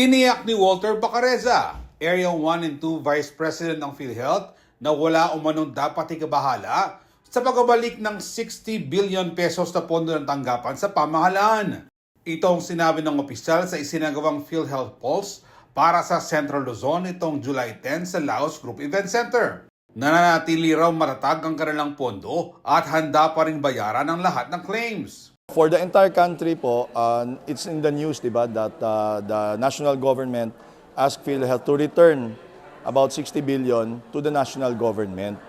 Tiniyak ni Walter Bacareza, Area 1 and 2 Vice President ng PhilHealth, na wala umanong dapat ikabahala sa pagbabalik ng 60 billion pesos na pondo ng tanggapan sa pamahalaan. Ito ang sinabi ng opisyal sa isinagawang PhilHealth Pulse para sa Central Luzon itong July 10 sa Laos Group Event Center. Nananatili raw matatag ang kanilang pondo at handa pa rin bayaran ang lahat ng claims. For the entire country po, uh, it's in the news, di ba, that uh, the national government asked PhilHealth to return about 60 billion to the national government.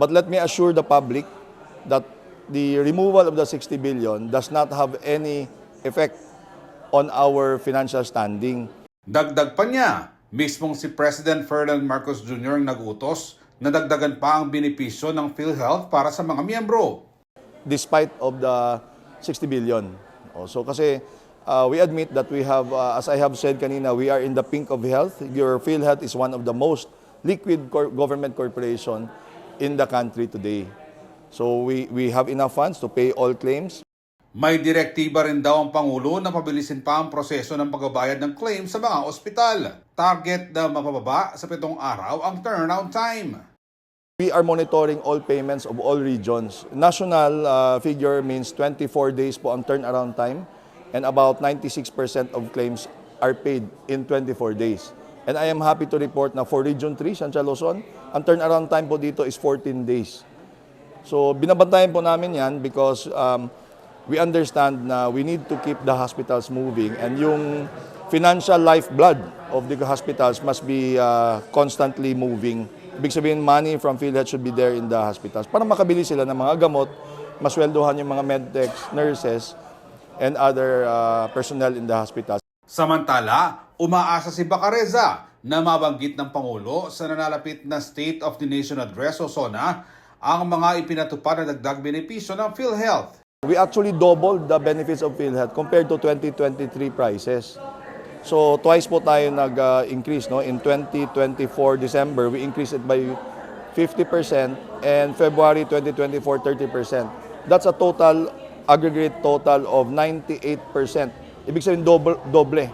But let me assure the public that the removal of the 60 billion does not have any effect on our financial standing. Dagdag pa niya, mismong si President Ferdinand Marcos Jr. ang nagutos na dagdagan pa ang benepisyo ng PhilHealth para sa mga miyembro. despite of the 60 billion. Oh, So kasi uh, we admit that we have, uh, as I have said kanina, we are in the pink of health. Your PhilHealth is one of the most liquid cor- government corporation in the country today. So we, we have enough funds to pay all claims. May direktiba rin daw ang Pangulo na pabilisin pa ang proseso ng pagbabayad ng claim sa mga ospital. Target na mapababa sa pitong araw ang turnaround time. We are monitoring all payments of all regions. National uh, figure means 24 days po ang turnaround time and about 96% of claims are paid in 24 days. And I am happy to report na for Region 3, Central Luzon, ang turnaround time po dito is 14 days. So binabantayan po namin yan because um, we understand na we need to keep the hospitals moving and yung financial lifeblood of the hospitals must be uh, constantly moving. Ibig sabihin, money from PhilHealth should be there in the hospitals para makabili sila ng mga gamot, masweldohan yung mga medtechs, nurses, and other uh, personnel in the hospitals. Samantala, umaasa si Bacareza na mabanggit ng Pangulo sa nanalapit na State of the Nation Address o SONA ang mga ipinatupad na dagdag benepisyo ng PhilHealth. We actually doubled the benefits of PhilHealth compared to 2023 prices. So twice po tayo nag-increase. no? In 2024 December, we increased it by 50% and February 2024, 30%. That's a total, aggregate total of 98%. Ibig sabihin, double, doble.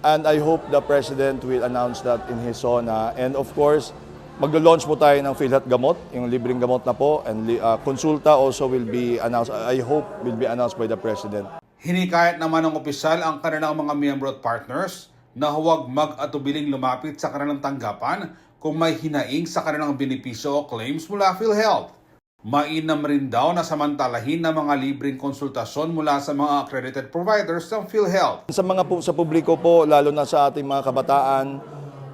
And I hope the President will announce that in his SONA. And of course, maglo-launch po tayo ng PhilHealth Gamot, yung libreng gamot na po. And uh, Consulta also will be announced, I hope will be announced by the President. Hinikayat naman ng opisyal ang kanilang mga miyembro at partners na huwag mag-atubiling lumapit sa kanilang tanggapan kung may hinaing sa kanilang benepisyo o claims mula PhilHealth. Mainam rin daw na samantalahin ng mga libreng konsultasyon mula sa mga accredited providers ng PhilHealth. Sa mga pu- sa publiko po, lalo na sa ating mga kabataan,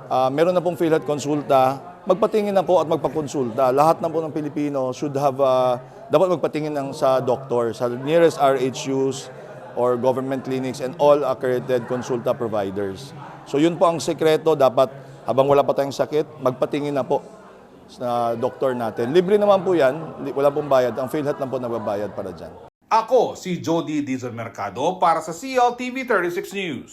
ah, meron na pong PhilHealth konsulta, magpatingin na po at magpakonsulta. Lahat na po ng Pilipino should have, ah, dapat magpatingin ng sa doktor, sa nearest RHUs or government clinics and all accredited consulta providers. So yun po ang sekreto, dapat habang wala pa tayong sakit, magpatingin na po sa doktor natin. Libre naman po yan, wala pong bayad. Ang PhilHealth lang po nagbabayad para dyan. Ako si Jody Dizon Mercado para sa CLTV 36 News.